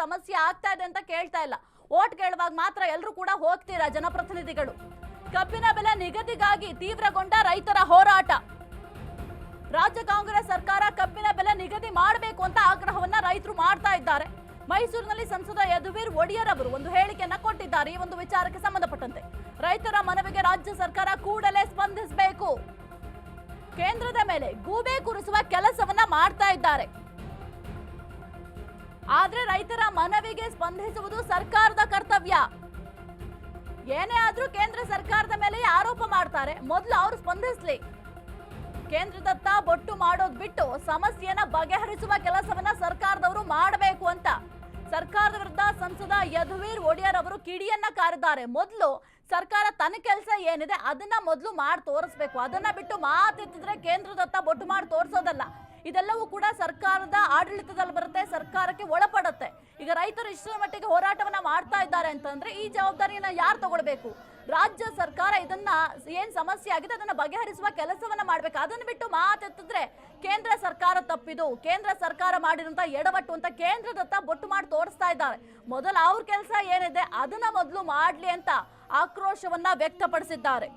ಸಮಸ್ಯೆ ಆಗ್ತಾ ಇದೆ ಅಂತ ಕೇಳ್ತಾ ಇಲ್ಲ. ಓಟ್ ಕೇಳುವಾಗ ಮಾತ್ರ ಎಲ್ಲರೂ ಕೂಡ ಹೋಗ್ತೀರಾ ಜನಪ್ರತಿನಿಧಿಗಳು? ಕಬ್ಬಿನ ಬೆಲೆ ನಿಗದಿಗಾಗಿ ತೀವ್ರಗೊಂಡ ರೈತರ ಹೋರಾಟ. ರಾಜ್ಯ ಕಾಂಗ್ರೆಸ್ ಸರ್ಕಾರ ಕಬ್ಬಿನ ಬೆಲೆ ನಿಗದಿ ಮಾಡಬೇಕು ಅಂತ ಆಗ್ರಹವನ್ನ ರೈತರು ಮಾಡ್ತಾ ಇದ್ದಾರೆ. ಮೈಸೂರಿನಲ್ಲಿ ಸಂಸದ ಯದುವೀರ್ ಒಡೆಯರ್ ಅವರು ಒಂದು ಹೇಳಿಕೆಯನ್ನ ಕೊಟ್ಟಿದ್ದಾರೆ. ಈ ಒಂದು ವಿಚಾರಕ್ಕೆ ಸಂಬಂಧಪಟ್ಟಂತೆ ರೈತರ ಮನವಿಗೆ ರಾಜ್ಯ ಸರ್ಕಾರ ಕೂಡಲೇ ಸ್ಪಂದಿಸಬೇಕು. ಕೇಂದ್ರದ ಮೇಲೆ ಗೂಬೆ ಕುರಿಸುವ ಕೆಲಸವನ್ನ ಮಾಡ್ತಾ ಇದ್ದಾರೆ. ಆದ್ರೆ ರೈತರ ಮನವಿಗೆ ಸ್ಪಂದಿಸುವುದು ಸರ್ಕಾರದ ಕರ್ತವ್ಯ. ಏನೇ ಆದ್ರೂ ಕೇಂದ್ರ ಸರ್ಕಾರದ ಮೇಲೆ ಆರೋಪ ಮಾಡ್ತಾರೆ. ಮೊದಲು ಅವರು ಸ್ಪಂದಿಸ್ಲಿ. ಕೇಂದ್ರದತ್ತ ಬೊಟ್ಟು ಮಾಡೋದ್ ಬಿಟ್ಟು ಸಮಸ್ಯೆಯನ್ನ ಬಗೆಹರಿಸುವ ಕೆಲಸವನ್ನ ಸರ್ಕಾರದವರು ಮಾಡಬೇಕು ಅಂತ. ಸರ್ಕಾರದ ವಿರುದ್ಧ ಸಂಸದ ಯದುವೀರ್ ಒಡೆಯರ್ ಅವರು ಕಿಡಿಯನ್ನ ಕಾರಿದ್ದಾರೆ. ಮೊದಲು ಸರ್ಕಾರ ತನ್ನ ಕೆಲಸ ಏನಿದೆ ಅದನ್ನ ಮೊದಲು ಮಾಡಿ ತೋರಿಸ್ಬೇಕು. ಅದನ್ನ ಬಿಟ್ಟು ಮಾತೆತ್ತಿದ್ರೆ ಕೇಂದ್ರದತ್ತ ಬೊಟ್ಟು ಮಾಡಿ ತೋರಿಸೋದಲ್ಲ. ಇದೆಲ್ಲವೂ ಕೂಡ ಸರ್ಕಾರದ ಆಡಳಿತದಲ್ಲಿ ಬರುತ್ತೆ ಸರ್ಕಾರಕ್ಕೆ ಒಳಪಡುತ್ತೆ. ಈಗ ರೈತರು ಇಷ್ಟರ ಮಟ್ಟಿಗೆ ಹೋರಾಟವನ್ನ ಮಾಡ್ತಾ ಇದ್ದಾರೆ ಅಂತಂದ್ರೆ ಈ ಜವಾಬ್ದಾರಿಯನ್ನ ಯಾರು ತಗೊಳ್ಬೇಕು? ರಾಜ್ಯ ಸರ್ಕಾರ ಇದನ್ನ ಏನ್ ಸಮಸ್ಯೆ ಆಗಿದೆ ಅದನ್ನ ಬಗೆಹರಿಸುವ ಕೆಲಸವನ್ನ ಮಾಡ್ಬೇಕು. ಅದನ್ನ ಬಿಟ್ಟು ಮಾತೆತ್ತಿದ್ರೆ ಕೇಂದ್ರ ಸರ್ಕಾರ ತಪ್ಪಿದು. ಕೇಂದ್ರ ಸರ್ಕಾರ ಮಾಡಿದಂತ ಎಡವಟ್ಟು ಅಂತ ಕೇಂದ್ರದತ್ತ ಬೊಟ್ಟು ಮಾಡಿ ತೋರಿಸ್ತಾ ಇದ್ದಾರೆ. ಮೊದಲು ಅವ್ರ ಕೆಲಸ ಏನಿದೆ ಅದನ್ನ ಮೊದಲು ಮಾಡ್ಲಿ ಅಂತ ಆಕ್ರೋಶವನ್ನ ವ್ಯಕ್ತಪಡಿಸಿದ್ದಾರೆ.